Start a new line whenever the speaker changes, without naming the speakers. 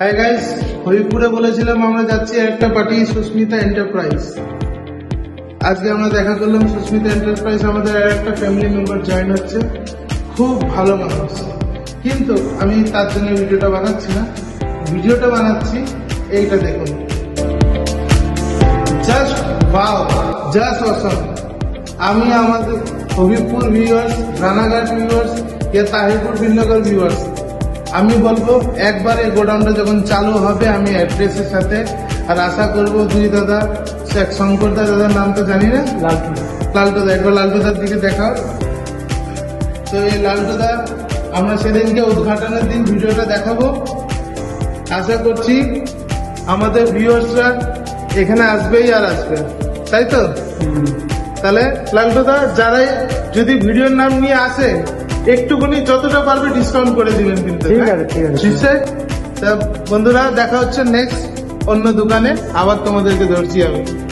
Hi guys হরিপুরে বলেছিলাম আমরা যাচ্ছি একটা পার্টি সুস্মিতা এন্টারপ্রাইজ আজকে আমরা দেখা করলাম সুস্মিতা এন্টারপ্রাইজ আমাদের একটা ফ্যামিলি মেম্বার জয়েন হচ্ছে। খুব ভালো মানুষ। কিন্তু আমি তার জন্য ভিডিওটা বানাচ্ছি না। ভিডিওটা বানাচ্ছি, এইটা দেখুন। জাস্ট বাও জাস্ট অসম আমি আমাদের হবিবপুর ভিউয়ার্স রানাঘাট ভিউয়ার্স ইয়া তাহিরপুর বিনগর ভিউয়ার্স আমি বলব একবার এই গোডাউনটা যখন চালু হবে আমি অ্যাড্রেসের সাথে আর আশা করব দুই দাদা এক শঙ্কর দা দাদার নাম তো জানি না? লালটুদা একবার লালটুদার দিকে দেখাও। তো এই লালটুদা আমরা সেদিনকে উদ্ঘাটনের দিন ভিডিওটা দেখাবো। আশা করছি আমাদের ভিউয়ার্সরা এখানে আসবেই আর আসবে। তাই তো? তাহলে লালটুদা যারাই যদি ভিডিওর নাম নিয়ে আসে একটুখানি যতটা পারবে ডিসকাউন্ট করে দিবেন কিন্তু
ঠিক আছে, ঠিক আছে।
নিশ্চয়? তা বন্ধুরা দেখা হচ্ছে নেক্সট অন্য দোকানে। আবার তোমাদেরকে ধরছি আমি।